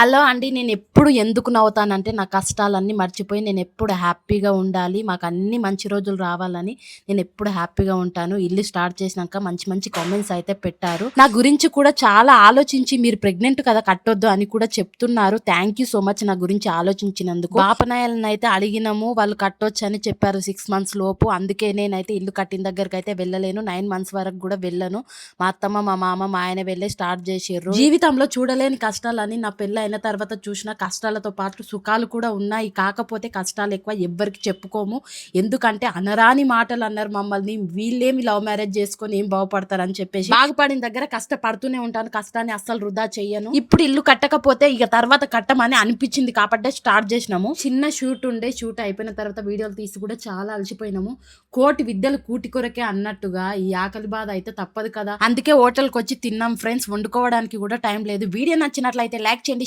Hello అండి నేను ఎప్పుడు ఎందుకు నవ్వుతానంటే నా కష్టాలన్నీ మర్చిపోయి నేను ఎప్పుడు హ్యాపీగా ఉండాలి మాకు అన్ని మంచి రోజులు రావాలని నేను ఎప్పుడు హ్యాపీగా ఉంటాను. ఇల్లు స్టార్ట్ చేసినాక మంచి మంచి కామెంట్స్ అయితే పెట్టారు. నా గురించి కూడా చాలా ఆలోచించి మీరు ప్రెగ్నెంట్ కదా కట్టొద్దు అని కూడా చెప్తున్నారు. థ్యాంక్ యూ సో మచ్ నా గురించి ఆలోచించినందుకు. పాపనాయాలను అయితే అడిగినాము వాళ్ళు కట్టొచ్చు అని చెప్పారు సిక్స్ మంత్స్ లోపు. అందుకే నేనైతే ఇల్లు కట్టిన దగ్గరకు అయితే వెళ్ళలేను. నైన్ మంత్స్ వరకు కూడా వెళ్ళను. మా అత్తమ్మ మా మామ మా ఆయన వెళ్ళే స్టార్ట్ చేసారు జీవితంలో చూడలేని కష్టాలని నా పెళ్ళి అయిన తర్వాత చూసిన కష్టాలతో పాటు సుఖాలు కూడా ఉన్నాయి. కాకపోతే కష్టాలు ఎక్కువ ఎవ్వరికి చెప్పుకోము. ఎందుకంటే అనరాని మాటలు అన్నారు మమ్మల్ని. వీళ్ళేమి లవ్ మ్యారేజ్ చేసుకొని ఏం బాగుపడతారని చెప్పేసి బాగుపడిన దగ్గర కష్టపడుతూనే ఉంటాను. కష్టాన్ని అస్సలు వృధా చేయను ఇప్పుడు ఇల్లు కట్టకపోతే ఇక తర్వాత కట్టమని అనిపించింది కాబట్టి స్టార్ట్ చేసినాము. చిన్న షూట్ ఉండే షూట్ అయిపోయిన తర్వాత వీడియోలు తీసి కూడా చాలా అలసిపోయినాము. కోటి విద్యలు కూటి కొరకే అన్నట్టుగా ఈ ఆకలి బాధ అయితే తప్పదు కదా. అందుకే హోటల్కి వచ్చి తిన్నాం. ఫ్రెండ్స్ వండుకోవడానికి కూడా టైం లేదు. వీడియో నచ్చినట్లయితే లైక్ చేయండి